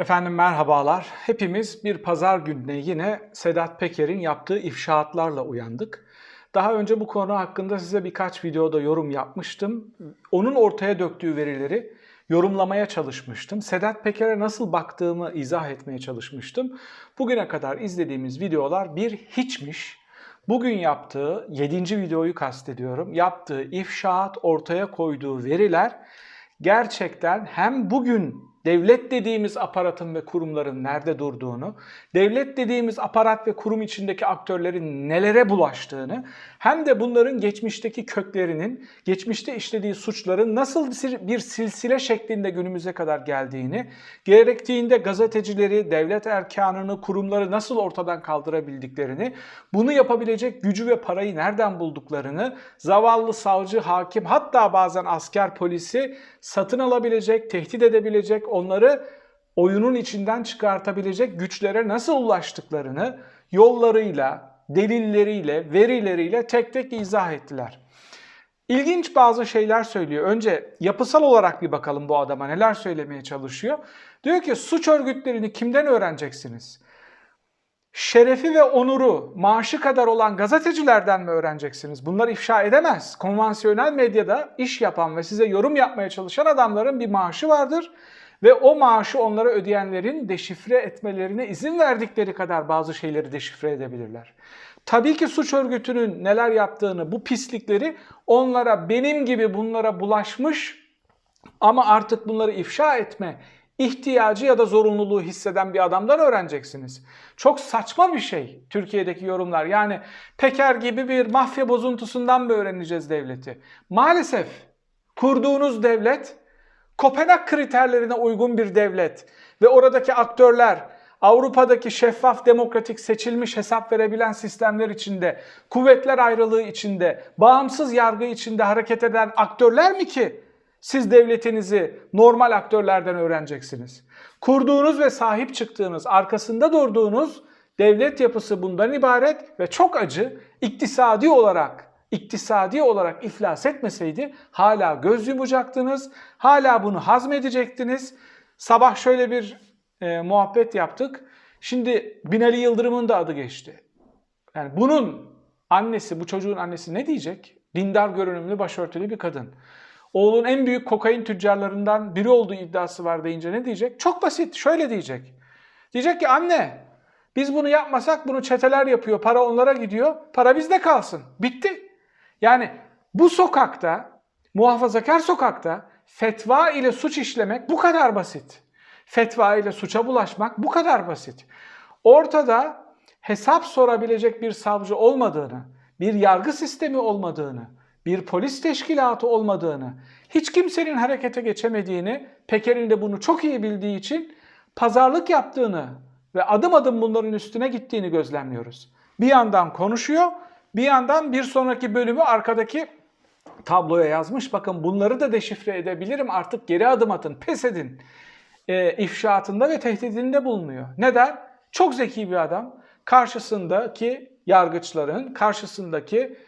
Efendim merhabalar. Hepimiz bir pazar gününe yine Sedat Peker'in yaptığı ifşaatlarla uyandık. Daha önce bu konu hakkında size birkaç videoda yorum yapmıştım. Onun ortaya döktüğü verileri yorumlamaya çalışmıştım. Sedat Peker'e nasıl baktığımı izah etmeye çalışmıştım. Bugüne kadar izlediğimiz videolar bir hiçmiş. Bugün yaptığı, 7. videoyu kastediyorum, yaptığı ifşaat, ortaya koyduğu veriler gerçekten hem bugün devlet dediğimiz aparatın ve kurumların nerede durduğunu, devlet dediğimiz aparat ve kurum içindeki aktörlerin nelere bulaştığını, hem de bunların geçmişteki köklerinin, geçmişte işlediği suçların nasıl bir silsile şeklinde günümüze kadar geldiğini, gerektiğinde gazetecileri, devlet erkanını, kurumları nasıl ortadan kaldırabildiklerini, bunu yapabilecek gücü ve parayı nereden bulduklarını, zavallı savcı, hakim, hatta bazen asker, polisi satın alabilecek, tehdit edebilecek, onları oyunun içinden çıkartabilecek güçlere nasıl ulaştıklarını yollarıyla, delilleriyle, verileriyle tek tek izah ettiler. İlginç bazı şeyler söylüyor. Önce yapısal olarak bir bakalım bu adama neler söylemeye çalışıyor. Diyor ki suç örgütlerini kimden öğreneceksiniz? Şerefi ve onuru maaşı kadar olan gazetecilerden mi öğreneceksiniz? Bunlar ifşa edemez. Konvansiyonel medyada iş yapan ve size yorum yapmaya çalışan adamların bir maaşı vardır ve o maaşı onlara ödeyenlerin deşifre etmelerine izin verdikleri kadar bazı şeyleri deşifre edebilirler. Tabii ki suç örgütünün neler yaptığını, bu pislikleri onlara benim gibi bunlara bulaşmış ama artık bunları ifşa etme ihtiyacı ya da zorunluluğu hisseden bir adamdan öğreneceksiniz. Çok saçma bir şey Türkiye'deki yorumlar. Yani Peker gibi bir mafya bozuntusundan mı öğreneceğiz devleti? Maalesef kurduğunuz devlet Kopenhag kriterlerine uygun bir devlet ve oradaki aktörler Avrupa'daki şeffaf, demokratik, seçilmiş hesap verebilen sistemler içinde, kuvvetler ayrılığı içinde, bağımsız yargı içinde hareket eden aktörler mi ki siz devletinizi normal aktörlerden öğreneceksiniz? Kurduğunuz ve sahip çıktığınız, arkasında durduğunuz devlet yapısı bundan ibaret ve çok acı iktisadi olarak iktisadi olarak iflas etmeseydi hala göz yumacaktınız, hala bunu hazmedecektiniz. Sabah şöyle bir e, muhabbet yaptık. Şimdi Binali Yıldırım'ın da adı geçti. Yani bunun annesi, bu çocuğun annesi ne diyecek? Dindar görünümlü, başörtülü bir kadın. Oğlun en büyük kokain tüccarlarından biri olduğu iddiası var deyince ne diyecek? Çok basit, şöyle diyecek. Diyecek ki anne, biz bunu yapmasak bunu çeteler yapıyor, para onlara gidiyor, para bizde kalsın. Bitti. Yani bu sokakta, muhafazakar sokakta fetva ile suç işlemek bu kadar basit. Fetva ile suça bulaşmak bu kadar basit. Ortada hesap sorabilecek bir savcı olmadığını, bir yargı sistemi olmadığını, bir polis teşkilatı olmadığını, hiç kimsenin harekete geçemediğini, Peker'in de bunu çok iyi bildiği için pazarlık yaptığını ve adım adım bunların üstüne gittiğini gözlemliyoruz. Bir yandan konuşuyor, bir yandan bir sonraki bölümü arkadaki tabloya yazmış. Bakın bunları da deşifre edebilirim artık geri adım atın, pes edin. E, ifşaatında ve tehdidinde bulunuyor. Neden? Çok zeki bir adam. Karşısındaki yargıçların, karşısındaki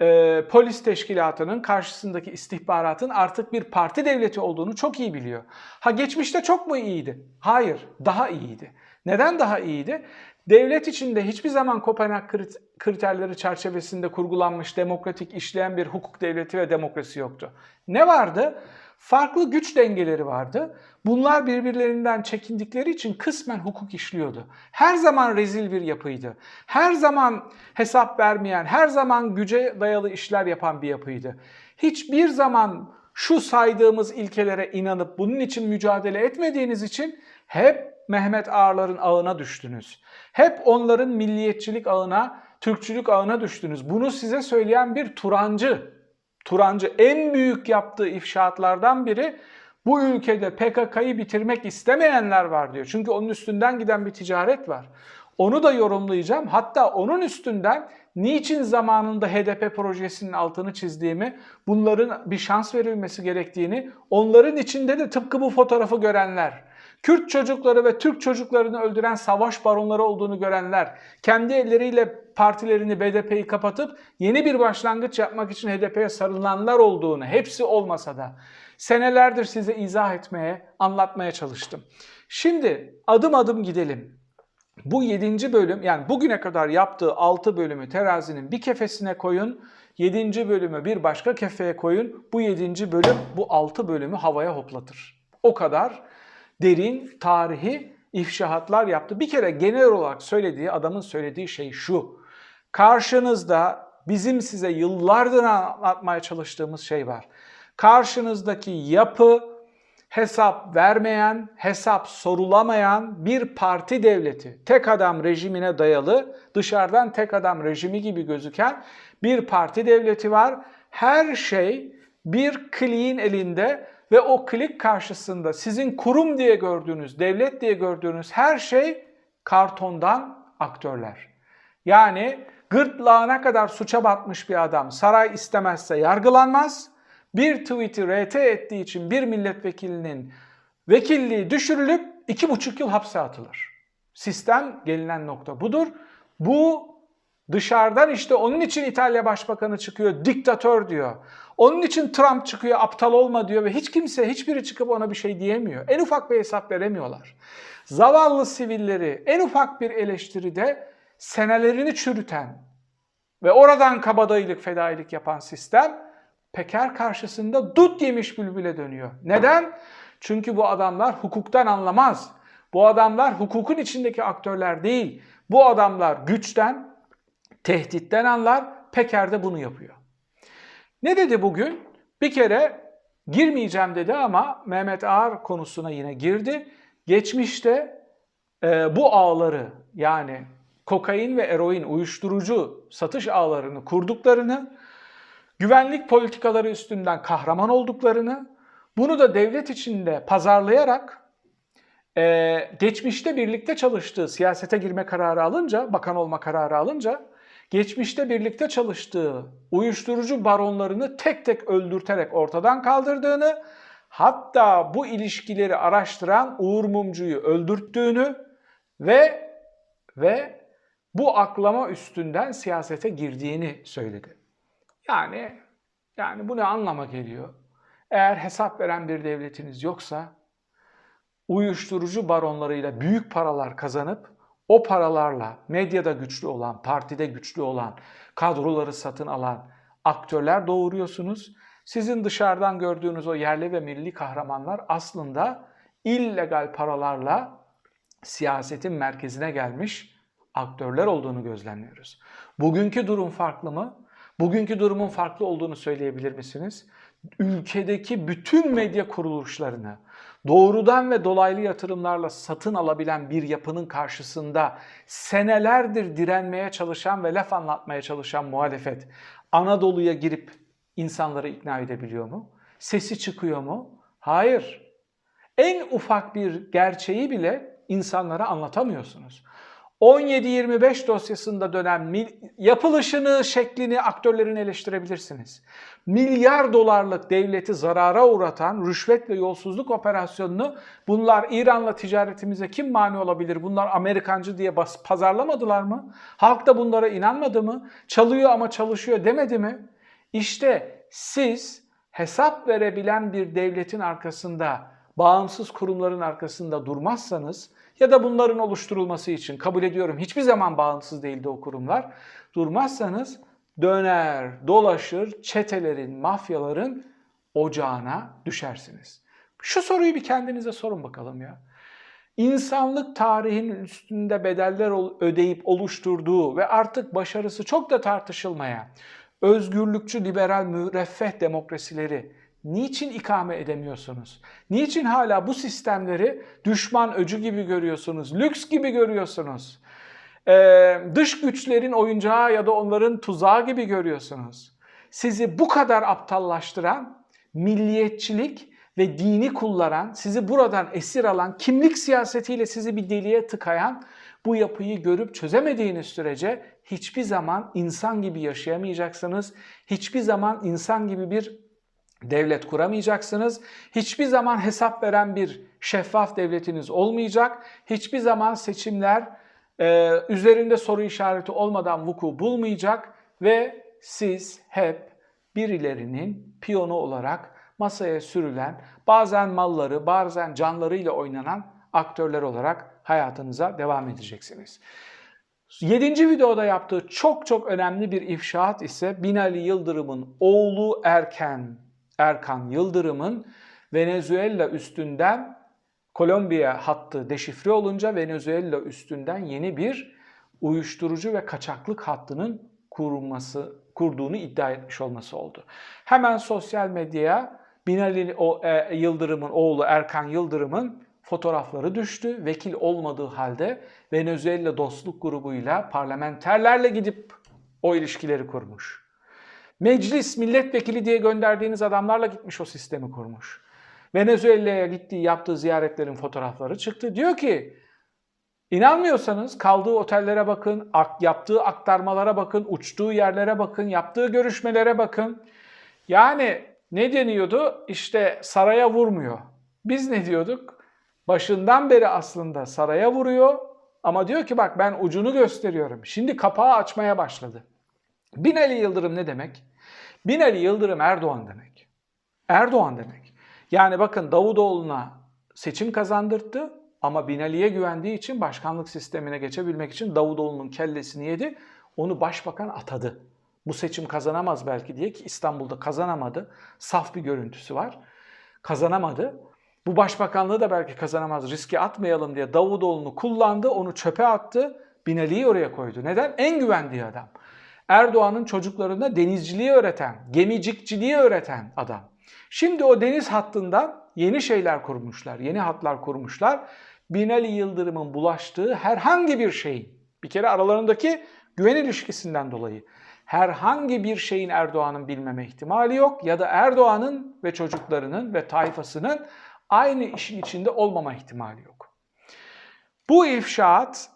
e, polis teşkilatının, karşısındaki istihbaratın artık bir parti devleti olduğunu çok iyi biliyor. Ha geçmişte çok mu iyiydi? Hayır, daha iyiydi. Neden daha iyiydi? Devlet içinde hiçbir zaman Kopenhag kriterleri çerçevesinde kurgulanmış demokratik işleyen bir hukuk devleti ve demokrasi yoktu. Ne vardı? Farklı güç dengeleri vardı. Bunlar birbirlerinden çekindikleri için kısmen hukuk işliyordu. Her zaman rezil bir yapıydı. Her zaman hesap vermeyen, her zaman güce dayalı işler yapan bir yapıydı. Hiçbir zaman şu saydığımız ilkelere inanıp bunun için mücadele etmediğiniz için hep Mehmet Ağarların ağına düştünüz. Hep onların milliyetçilik ağına, Türkçülük ağına düştünüz. Bunu size söyleyen bir Turancı. Turancı en büyük yaptığı ifşaatlardan biri bu ülkede PKK'yı bitirmek istemeyenler var diyor. Çünkü onun üstünden giden bir ticaret var. Onu da yorumlayacağım. Hatta onun üstünden niçin zamanında HDP projesinin altını çizdiğimi, bunların bir şans verilmesi gerektiğini, onların içinde de tıpkı bu fotoğrafı görenler, Kürt çocukları ve Türk çocuklarını öldüren savaş baronları olduğunu görenler, kendi elleriyle partilerini BDP'yi kapatıp yeni bir başlangıç yapmak için HDP'ye sarılanlar olduğunu, hepsi olmasa da senelerdir size izah etmeye, anlatmaya çalıştım. Şimdi adım adım gidelim. Bu 7. bölüm yani bugüne kadar yaptığı 6 bölümü terazinin bir kefesine koyun. 7. bölümü bir başka kefeye koyun. Bu 7. bölüm bu 6 bölümü havaya hoplatır. O kadar derin tarihi ifşahatlar yaptı. Bir kere genel olarak söylediği, adamın söylediği şey şu. Karşınızda bizim size yıllardır anlatmaya çalıştığımız şey var. Karşınızdaki yapı hesap vermeyen, hesap sorulamayan bir parti devleti, tek adam rejimine dayalı, dışarıdan tek adam rejimi gibi gözüken bir parti devleti var. Her şey bir kliğin elinde ve o klik karşısında sizin kurum diye gördüğünüz, devlet diye gördüğünüz her şey kartondan aktörler. Yani gırtlağına kadar suça batmış bir adam saray istemezse yargılanmaz. Bir tweet'i RT ettiği için bir milletvekilinin vekilliği düşürülüp iki buçuk yıl hapse atılır. Sistem gelinen nokta budur. Bu dışarıdan işte onun için İtalya Başbakanı çıkıyor, diktatör diyor. Onun için Trump çıkıyor, aptal olma diyor ve hiç kimse, hiçbiri çıkıp ona bir şey diyemiyor. En ufak bir hesap veremiyorlar. Zavallı sivilleri en ufak bir eleştiride senelerini çürüten ve oradan kabadayılık, fedailik yapan sistem Peker karşısında dut yemiş bülbüle dönüyor. Neden? Çünkü bu adamlar hukuktan anlamaz. Bu adamlar hukukun içindeki aktörler değil. Bu adamlar güçten, tehditten anlar. Peker de bunu yapıyor. Ne dedi bugün? Bir kere girmeyeceğim dedi ama Mehmet Ağar konusuna yine girdi. Geçmişte e, bu ağları yani kokain ve eroin uyuşturucu satış ağlarını kurduklarını, güvenlik politikaları üstünden kahraman olduklarını, bunu da devlet içinde pazarlayarak e, geçmişte birlikte çalıştığı siyasete girme kararı alınca, bakan olma kararı alınca, geçmişte birlikte çalıştığı uyuşturucu baronlarını tek tek öldürterek ortadan kaldırdığını, hatta bu ilişkileri araştıran Uğur Mumcu'yu öldürttüğünü ve ve bu aklama üstünden siyasete girdiğini söyledi. Yani yani bu ne anlama geliyor? Eğer hesap veren bir devletiniz yoksa uyuşturucu baronlarıyla büyük paralar kazanıp o paralarla medyada güçlü olan, partide güçlü olan, kadroları satın alan aktörler doğuruyorsunuz. Sizin dışarıdan gördüğünüz o yerli ve milli kahramanlar aslında illegal paralarla siyasetin merkezine gelmiş aktörler olduğunu gözlemliyoruz. Bugünkü durum farklı mı? Bugünkü durumun farklı olduğunu söyleyebilir misiniz? Ülkedeki bütün medya kuruluşlarını doğrudan ve dolaylı yatırımlarla satın alabilen bir yapının karşısında senelerdir direnmeye çalışan ve laf anlatmaya çalışan muhalefet Anadolu'ya girip insanları ikna edebiliyor mu? Sesi çıkıyor mu? Hayır. En ufak bir gerçeği bile insanlara anlatamıyorsunuz. 17-25 dosyasında dönen yapılışını, şeklini, aktörlerini eleştirebilirsiniz. Milyar dolarlık devleti zarara uğratan rüşvet ve yolsuzluk operasyonunu bunlar İran'la ticaretimize kim mani olabilir? Bunlar Amerikancı diye bas, pazarlamadılar mı? Halk da bunlara inanmadı mı? Çalıyor ama çalışıyor demedi mi? İşte siz hesap verebilen bir devletin arkasında, bağımsız kurumların arkasında durmazsanız ya da bunların oluşturulması için kabul ediyorum hiçbir zaman bağımsız değildi o kurumlar. Durmazsanız döner, dolaşır, çetelerin, mafyaların ocağına düşersiniz. Şu soruyu bir kendinize sorun bakalım ya. İnsanlık tarihinin üstünde bedeller ödeyip oluşturduğu ve artık başarısı çok da tartışılmaya özgürlükçü, liberal, müreffeh demokrasileri Niçin ikame edemiyorsunuz? Niçin hala bu sistemleri düşman öcü gibi görüyorsunuz, lüks gibi görüyorsunuz? Ee, dış güçlerin oyuncağı ya da onların tuzağı gibi görüyorsunuz. Sizi bu kadar aptallaştıran milliyetçilik ve dini kullanan, sizi buradan esir alan, kimlik siyasetiyle sizi bir deliğe tıkayan bu yapıyı görüp çözemediğiniz sürece hiçbir zaman insan gibi yaşayamayacaksınız. Hiçbir zaman insan gibi bir devlet kuramayacaksınız. Hiçbir zaman hesap veren bir şeffaf devletiniz olmayacak. Hiçbir zaman seçimler e, üzerinde soru işareti olmadan vuku bulmayacak ve siz hep birilerinin piyonu olarak masaya sürülen, bazen malları, bazen canlarıyla oynanan aktörler olarak hayatınıza devam edeceksiniz. Yedinci videoda yaptığı çok çok önemli bir ifşaat ise Binali Yıldırım'ın oğlu Erken, Erkan Yıldırım'ın Venezuela üstünden Kolombiya hattı deşifre olunca Venezuela üstünden yeni bir uyuşturucu ve kaçaklık hattının kurulması, kurduğunu iddia etmiş olması oldu. Hemen sosyal medyaya Binali o, e, Yıldırım'ın oğlu Erkan Yıldırım'ın fotoğrafları düştü. Vekil olmadığı halde Venezuela dostluk grubuyla parlamenterlerle gidip o ilişkileri kurmuş. Meclis milletvekili diye gönderdiğiniz adamlarla gitmiş o sistemi kurmuş. Venezuela'ya gittiği yaptığı ziyaretlerin fotoğrafları çıktı. Diyor ki İnanmıyorsanız kaldığı otellere bakın, yaptığı aktarmalara bakın, uçtuğu yerlere bakın, yaptığı görüşmelere bakın. Yani ne deniyordu? İşte saraya vurmuyor. Biz ne diyorduk? Başından beri aslında saraya vuruyor ama diyor ki bak ben ucunu gösteriyorum. Şimdi kapağı açmaya başladı. Binali Yıldırım ne demek? Binali Yıldırım Erdoğan demek. Erdoğan demek. Yani bakın Davutoğlu'na seçim kazandırttı ama Binali'ye güvendiği için başkanlık sistemine geçebilmek için Davutoğlu'nun kellesini yedi. Onu başbakan atadı. Bu seçim kazanamaz belki diye ki İstanbul'da kazanamadı. Saf bir görüntüsü var. Kazanamadı. Bu başbakanlığı da belki kazanamaz. Riske atmayalım diye Davutoğlu'nu kullandı. Onu çöpe attı. Binali'yi oraya koydu. Neden? En güvendiği adam. Erdoğan'ın çocuklarına denizciliği öğreten, gemicikçiliği öğreten adam. Şimdi o deniz hattından yeni şeyler kurmuşlar, yeni hatlar kurmuşlar. Binali Yıldırım'ın bulaştığı herhangi bir şeyin, bir kere aralarındaki güven ilişkisinden dolayı herhangi bir şeyin Erdoğan'ın bilmeme ihtimali yok ya da Erdoğan'ın ve çocuklarının ve tayfasının aynı işin içinde olmama ihtimali yok. Bu ifşaat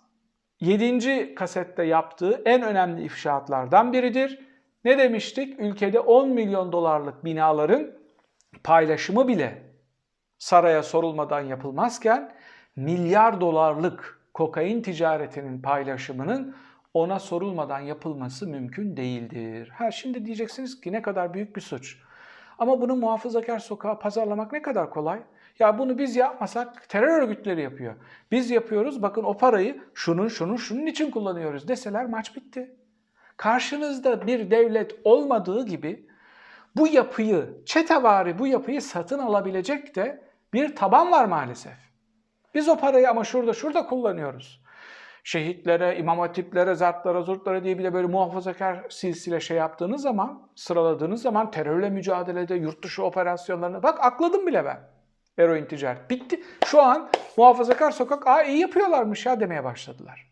7. kasette yaptığı en önemli ifşaatlardan biridir. Ne demiştik? Ülkede 10 milyon dolarlık binaların paylaşımı bile saraya sorulmadan yapılmazken milyar dolarlık kokain ticaretinin paylaşımının ona sorulmadan yapılması mümkün değildir. Ha şimdi diyeceksiniz ki ne kadar büyük bir suç. Ama bunu muhafazakar sokağa pazarlamak ne kadar kolay? Ya bunu biz yapmasak terör örgütleri yapıyor. Biz yapıyoruz bakın o parayı şunun şunun şunun için kullanıyoruz deseler maç bitti. Karşınızda bir devlet olmadığı gibi bu yapıyı, çetevari bu yapıyı satın alabilecek de bir taban var maalesef. Biz o parayı ama şurada şurada kullanıyoruz. Şehitlere, imam hatiplere, zartlara, zurtlara diye bir de böyle muhafazakar silsile şey yaptığınız zaman, sıraladığınız zaman terörle mücadelede, yurt dışı operasyonlarına bak akladım bile ben. Eroin ticaret. Bitti. Şu an muhafazakar sokak aa iyi yapıyorlarmış ya demeye başladılar.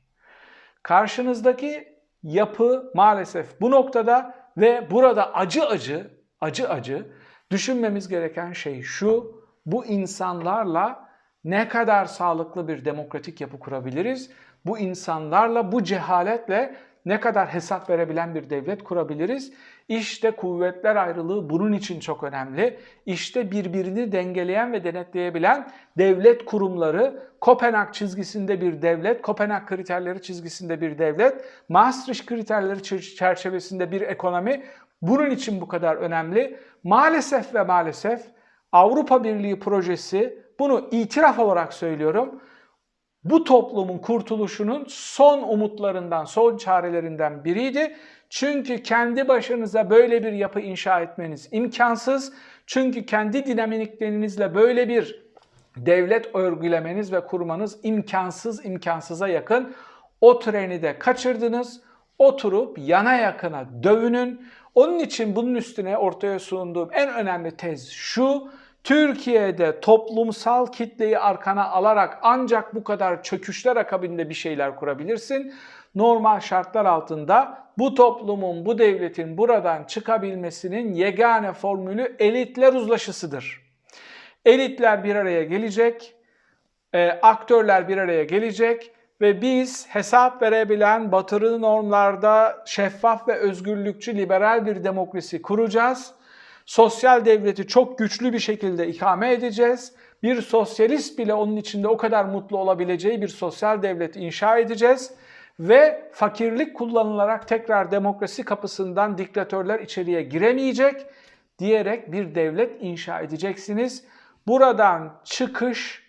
Karşınızdaki yapı maalesef bu noktada ve burada acı acı, acı acı düşünmemiz gereken şey şu. Bu insanlarla ne kadar sağlıklı bir demokratik yapı kurabiliriz? Bu insanlarla, bu cehaletle ne kadar hesap verebilen bir devlet kurabiliriz? İşte kuvvetler ayrılığı bunun için çok önemli. İşte birbirini dengeleyen ve denetleyebilen devlet kurumları, Kopenhag çizgisinde bir devlet, Kopenhag kriterleri çizgisinde bir devlet, Maastricht kriterleri çerçevesinde bir ekonomi bunun için bu kadar önemli. Maalesef ve maalesef Avrupa Birliği projesi bunu itiraf olarak söylüyorum bu toplumun kurtuluşunun son umutlarından, son çarelerinden biriydi. Çünkü kendi başınıza böyle bir yapı inşa etmeniz imkansız. Çünkü kendi dinamiklerinizle böyle bir devlet örgülemeniz ve kurmanız imkansız, imkansıza yakın. O treni de kaçırdınız. Oturup yana yakına dövünün. Onun için bunun üstüne ortaya sunduğum en önemli tez şu. Türkiye'de toplumsal kitleyi arkana alarak ancak bu kadar çöküşler akabinde bir şeyler kurabilirsin. Normal şartlar altında bu toplumun, bu devletin buradan çıkabilmesinin yegane formülü elitler uzlaşısıdır. Elitler bir araya gelecek, e, aktörler bir araya gelecek ve biz hesap verebilen batılı normlarda şeffaf ve özgürlükçü liberal bir demokrasi kuracağız Sosyal devleti çok güçlü bir şekilde ikame edeceğiz. Bir sosyalist bile onun içinde o kadar mutlu olabileceği bir sosyal devlet inşa edeceğiz ve fakirlik kullanılarak tekrar demokrasi kapısından diktatörler içeriye giremeyecek. diyerek bir devlet inşa edeceksiniz. Buradan çıkış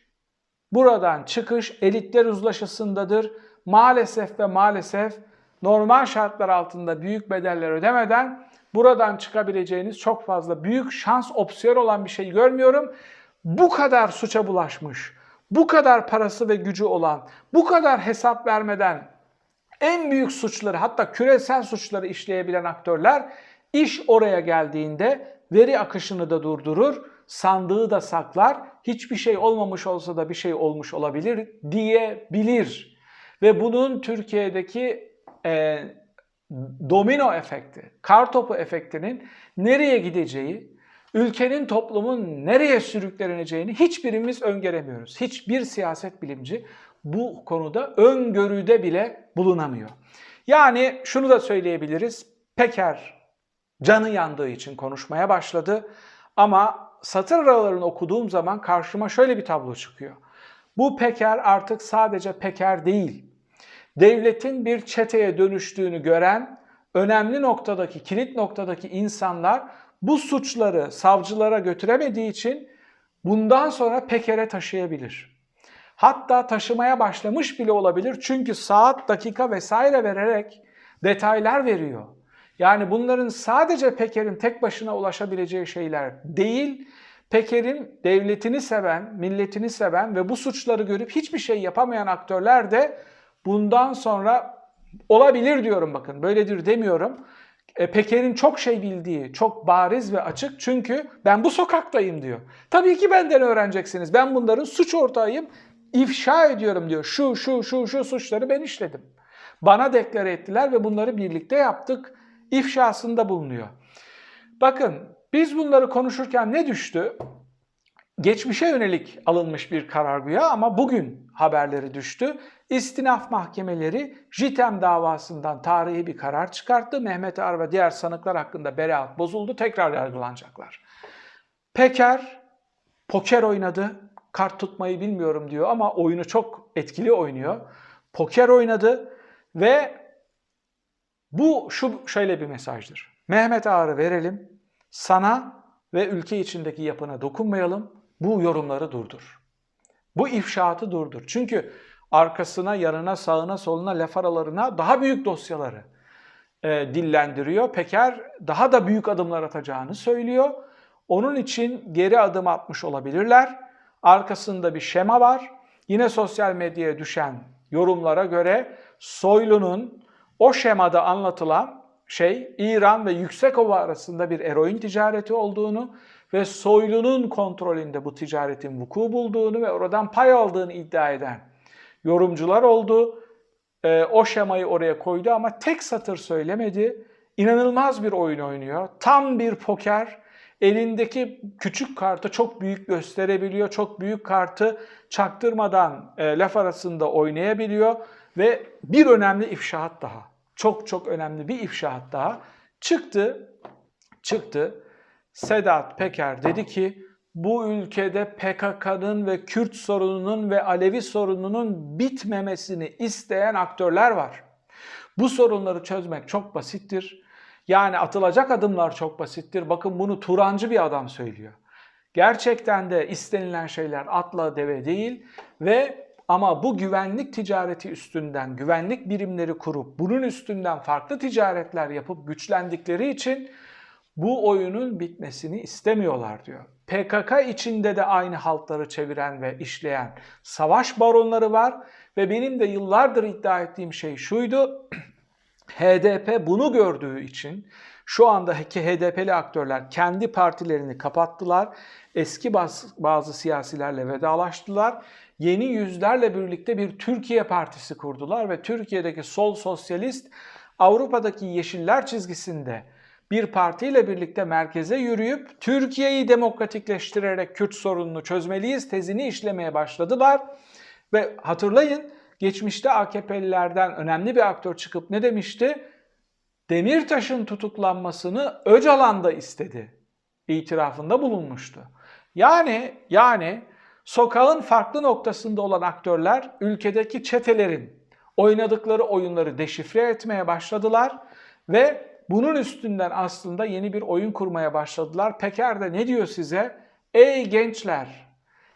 buradan çıkış elitler uzlaşısındadır. Maalesef ve maalesef normal şartlar altında büyük bedeller ödemeden buradan çıkabileceğiniz çok fazla büyük şans opsiyon olan bir şey görmüyorum. Bu kadar suça bulaşmış, bu kadar parası ve gücü olan, bu kadar hesap vermeden en büyük suçları hatta küresel suçları işleyebilen aktörler iş oraya geldiğinde veri akışını da durdurur, sandığı da saklar, hiçbir şey olmamış olsa da bir şey olmuş olabilir diyebilir. Ve bunun Türkiye'deki e, domino efekti, kartopu efektinin nereye gideceği, ülkenin toplumun nereye sürükleneceğini hiçbirimiz öngöremiyoruz. Hiçbir siyaset bilimci bu konuda öngörüde bile bulunamıyor. Yani şunu da söyleyebiliriz. Peker canı yandığı için konuşmaya başladı ama satır aralarını okuduğum zaman karşıma şöyle bir tablo çıkıyor. Bu Peker artık sadece Peker değil. Devletin bir çeteye dönüştüğünü gören önemli noktadaki, kilit noktadaki insanlar bu suçları savcılara götüremediği için bundan sonra Peker'e taşıyabilir. Hatta taşımaya başlamış bile olabilir çünkü saat, dakika vesaire vererek detaylar veriyor. Yani bunların sadece Peker'in tek başına ulaşabileceği şeyler değil, Peker'in devletini seven, milletini seven ve bu suçları görüp hiçbir şey yapamayan aktörler de bundan sonra olabilir diyorum bakın. Böyledir demiyorum. E, Peker'in çok şey bildiği, çok bariz ve açık çünkü ben bu sokaktayım diyor. Tabii ki benden öğreneceksiniz. Ben bunların suç ortağıyım, ifşa ediyorum diyor. Şu, şu, şu, şu suçları ben işledim. Bana deklare ettiler ve bunları birlikte yaptık. İfşasında bulunuyor. Bakın biz bunları konuşurken ne düştü? Geçmişe yönelik alınmış bir karar güya ama bugün haberleri düştü. İstinaf mahkemeleri JITEM davasından tarihi bir karar çıkarttı. Mehmet Ar ve diğer sanıklar hakkında beraat bozuldu. Tekrar yargılanacaklar. Peker poker oynadı. Kart tutmayı bilmiyorum diyor ama oyunu çok etkili oynuyor. Poker oynadı ve bu şu şöyle bir mesajdır. Mehmet Ağar'ı verelim. Sana ve ülke içindeki yapına dokunmayalım. Bu yorumları durdur. Bu ifşaatı durdur. Çünkü arkasına, yanına, sağına, soluna, laf aralarına daha büyük dosyaları e, dillendiriyor. Peker daha da büyük adımlar atacağını söylüyor. Onun için geri adım atmış olabilirler. Arkasında bir şema var. Yine sosyal medyaya düşen yorumlara göre Soylu'nun o şemada anlatılan şey İran ve Yüksekova arasında bir eroin ticareti olduğunu ve Soylu'nun kontrolünde bu ticaretin vuku bulduğunu ve oradan pay aldığını iddia eden yorumcular oldu. E, o şemayı oraya koydu ama tek satır söylemedi. İnanılmaz bir oyun oynuyor. Tam bir poker. Elindeki küçük kartı çok büyük gösterebiliyor. Çok büyük kartı çaktırmadan e, laf arasında oynayabiliyor. Ve bir önemli ifşaat daha. Çok çok önemli bir ifşaat daha. Çıktı, çıktı. Sedat Peker dedi ki bu ülkede PKK'nın ve Kürt sorununun ve Alevi sorununun bitmemesini isteyen aktörler var. Bu sorunları çözmek çok basittir. Yani atılacak adımlar çok basittir. Bakın bunu Turancı bir adam söylüyor. Gerçekten de istenilen şeyler atla deve değil ve ama bu güvenlik ticareti üstünden güvenlik birimleri kurup bunun üstünden farklı ticaretler yapıp güçlendikleri için bu oyunun bitmesini istemiyorlar diyor. PKK içinde de aynı haltları çeviren ve işleyen savaş baronları var ve benim de yıllardır iddia ettiğim şey şuydu. HDP bunu gördüğü için şu andaki HDP'li aktörler kendi partilerini kapattılar. Eski bazı siyasilerle vedalaştılar. Yeni yüzlerle birlikte bir Türkiye Partisi kurdular ve Türkiye'deki sol sosyalist Avrupa'daki yeşiller çizgisinde bir partiyle birlikte merkeze yürüyüp Türkiye'yi demokratikleştirerek Kürt sorununu çözmeliyiz tezini işlemeye başladılar. Ve hatırlayın geçmişte AKP'lilerden önemli bir aktör çıkıp ne demişti? Demirtaş'ın tutuklanmasını Öcalan da istedi. İtirafında bulunmuştu. Yani yani sokağın farklı noktasında olan aktörler ülkedeki çetelerin oynadıkları oyunları deşifre etmeye başladılar ve bunun üstünden aslında yeni bir oyun kurmaya başladılar. Peker de ne diyor size? Ey gençler,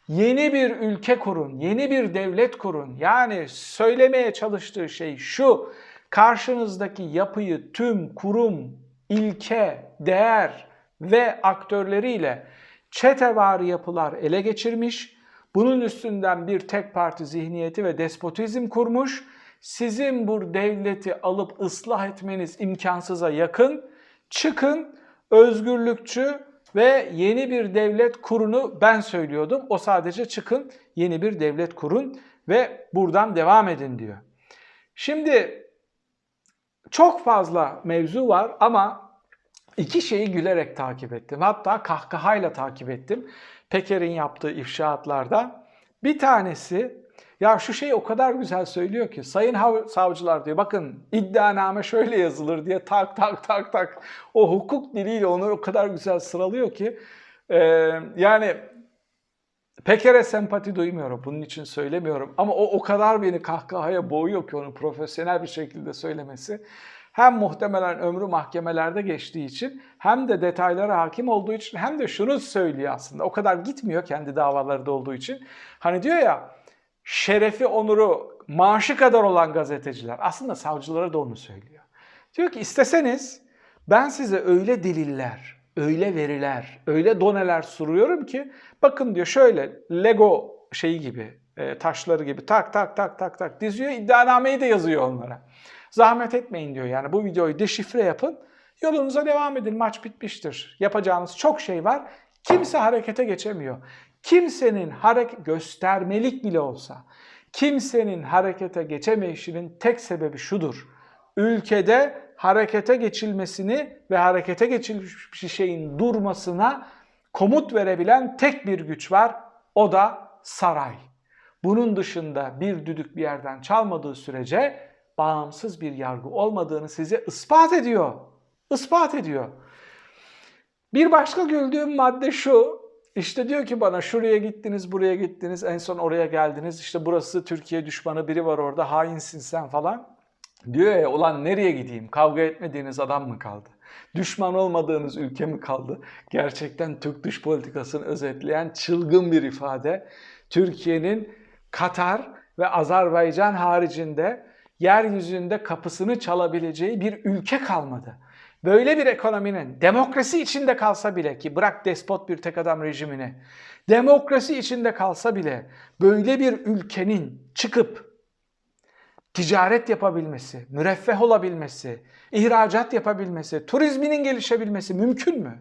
yeni bir ülke kurun, yeni bir devlet kurun. Yani söylemeye çalıştığı şey şu, karşınızdaki yapıyı tüm kurum, ilke, değer ve aktörleriyle çetevari yapılar ele geçirmiş, bunun üstünden bir tek parti zihniyeti ve despotizm kurmuş, sizin bu devleti alıp ıslah etmeniz imkansıza yakın, çıkın özgürlükçü ve yeni bir devlet kurunu ben söylüyordum. O sadece çıkın yeni bir devlet kurun ve buradan devam edin diyor. Şimdi çok fazla mevzu var ama iki şeyi gülerek takip ettim. Hatta kahkahayla takip ettim. Peker'in yaptığı ifşaatlarda. Bir tanesi ya şu şeyi o kadar güzel söylüyor ki sayın savcılar diyor bakın iddianame şöyle yazılır diye tak tak tak tak o hukuk diliyle onu o kadar güzel sıralıyor ki e, yani Peker'e sempati duymuyorum. Bunun için söylemiyorum. Ama o o kadar beni kahkahaya boğuyor ki onu profesyonel bir şekilde söylemesi. Hem muhtemelen ömrü mahkemelerde geçtiği için hem de detaylara hakim olduğu için hem de şunu söylüyor aslında. O kadar gitmiyor kendi davaları olduğu için. Hani diyor ya şerefi, onuru, maaşı kadar olan gazeteciler aslında savcılara da onu söylüyor. Diyor ki isteseniz ben size öyle deliller, öyle veriler, öyle doneler sunuyorum ki bakın diyor şöyle Lego şeyi gibi, e, taşları gibi tak tak tak tak tak diziyor. iddianameyi de yazıyor onlara. Zahmet etmeyin diyor yani bu videoyu deşifre yapın. Yolunuza devam edin maç bitmiştir. Yapacağınız çok şey var. Kimse harekete geçemiyor kimsenin hareket göstermelik bile olsa kimsenin harekete geçemeyişinin tek sebebi şudur. Ülkede harekete geçilmesini ve harekete geçilmiş bir şeyin durmasına komut verebilen tek bir güç var. O da saray. Bunun dışında bir düdük bir yerden çalmadığı sürece bağımsız bir yargı olmadığını size ispat ediyor. Ispat ediyor. Bir başka güldüğüm madde şu. İşte diyor ki bana şuraya gittiniz, buraya gittiniz, en son oraya geldiniz. İşte burası Türkiye düşmanı biri var orada, hainsin sen falan. Diyor ya ulan nereye gideyim? Kavga etmediğiniz adam mı kaldı? Düşman olmadığınız ülke mi kaldı? Gerçekten Türk dış politikasını özetleyen çılgın bir ifade. Türkiye'nin Katar ve Azerbaycan haricinde yeryüzünde kapısını çalabileceği bir ülke kalmadı. Böyle bir ekonominin demokrasi içinde kalsa bile ki bırak despot bir tek adam rejimini, demokrasi içinde kalsa bile böyle bir ülkenin çıkıp ticaret yapabilmesi, müreffeh olabilmesi, ihracat yapabilmesi, turizminin gelişebilmesi mümkün mü?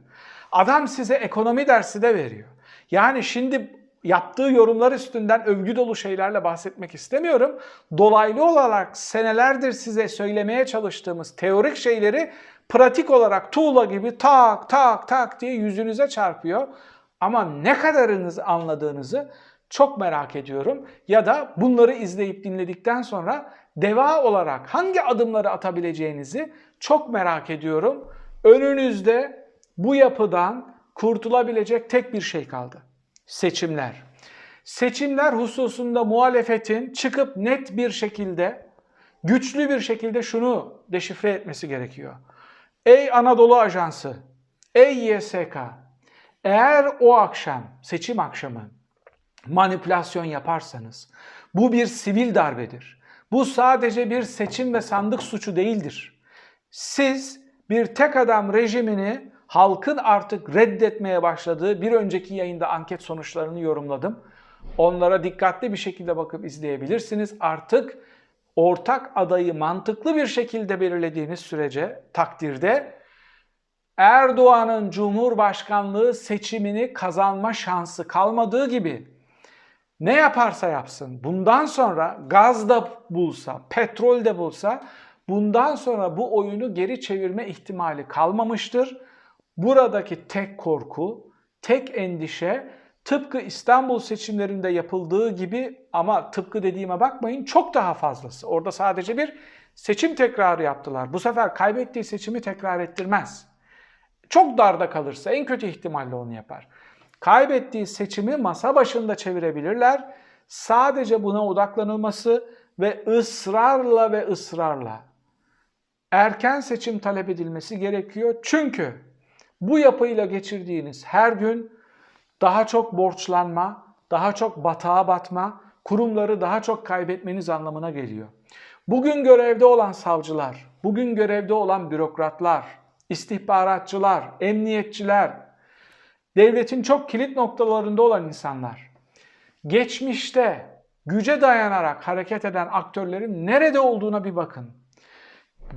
Adam size ekonomi dersi de veriyor. Yani şimdi yaptığı yorumlar üstünden övgü dolu şeylerle bahsetmek istemiyorum. Dolaylı olarak senelerdir size söylemeye çalıştığımız teorik şeyleri pratik olarak tuğla gibi tak tak tak diye yüzünüze çarpıyor. Ama ne kadarınız anladığınızı çok merak ediyorum. Ya da bunları izleyip dinledikten sonra deva olarak hangi adımları atabileceğinizi çok merak ediyorum. Önünüzde bu yapıdan kurtulabilecek tek bir şey kaldı. Seçimler. Seçimler hususunda muhalefetin çıkıp net bir şekilde, güçlü bir şekilde şunu deşifre etmesi gerekiyor. Ey Anadolu Ajansı, ey YSK, eğer o akşam, seçim akşamı manipülasyon yaparsanız bu bir sivil darbedir. Bu sadece bir seçim ve sandık suçu değildir. Siz bir tek adam rejimini halkın artık reddetmeye başladığı bir önceki yayında anket sonuçlarını yorumladım. Onlara dikkatli bir şekilde bakıp izleyebilirsiniz. Artık ortak adayı mantıklı bir şekilde belirlediğiniz sürece takdirde Erdoğan'ın Cumhurbaşkanlığı seçimini kazanma şansı kalmadığı gibi ne yaparsa yapsın bundan sonra gaz da bulsa, petrol de bulsa bundan sonra bu oyunu geri çevirme ihtimali kalmamıştır. Buradaki tek korku, tek endişe Tıpkı İstanbul seçimlerinde yapıldığı gibi ama tıpkı dediğime bakmayın çok daha fazlası. Orada sadece bir seçim tekrarı yaptılar. Bu sefer kaybettiği seçimi tekrar ettirmez. Çok darda kalırsa en kötü ihtimalle onu yapar. Kaybettiği seçimi masa başında çevirebilirler. Sadece buna odaklanılması ve ısrarla ve ısrarla erken seçim talep edilmesi gerekiyor. Çünkü bu yapıyla geçirdiğiniz her gün daha çok borçlanma, daha çok batağa batma, kurumları daha çok kaybetmeniz anlamına geliyor. Bugün görevde olan savcılar, bugün görevde olan bürokratlar, istihbaratçılar, emniyetçiler, devletin çok kilit noktalarında olan insanlar, geçmişte güce dayanarak hareket eden aktörlerin nerede olduğuna bir bakın.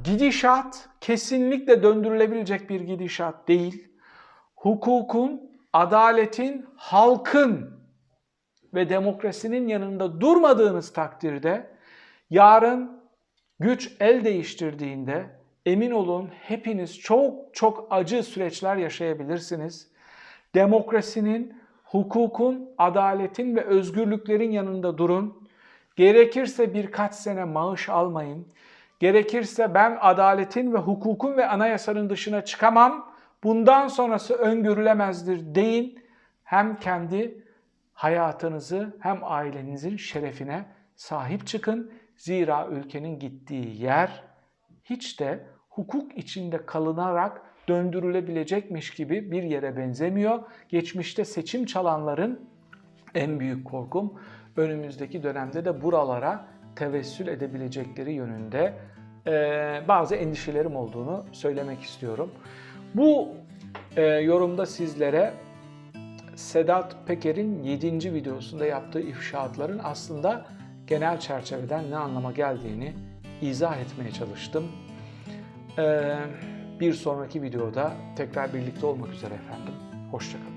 Gidişat kesinlikle döndürülebilecek bir gidişat değil. Hukukun, adaletin, halkın ve demokrasinin yanında durmadığınız takdirde yarın güç el değiştirdiğinde emin olun hepiniz çok çok acı süreçler yaşayabilirsiniz. Demokrasinin, hukukun, adaletin ve özgürlüklerin yanında durun. Gerekirse birkaç sene maaş almayın. Gerekirse ben adaletin ve hukukun ve anayasanın dışına çıkamam. Bundan sonrası öngörülemezdir deyin. Hem kendi hayatınızı hem ailenizin şerefine sahip çıkın. Zira ülkenin gittiği yer hiç de hukuk içinde kalınarak döndürülebilecekmiş gibi bir yere benzemiyor. Geçmişte seçim çalanların en büyük korkum önümüzdeki dönemde de buralara tevessül edebilecekleri yönünde bazı endişelerim olduğunu söylemek istiyorum. Bu e, yorumda sizlere Sedat Peker'in 7. videosunda yaptığı ifşaatların aslında genel çerçeveden ne anlama geldiğini izah etmeye çalıştım. Ee, bir sonraki videoda tekrar birlikte olmak üzere efendim. Hoşçakalın.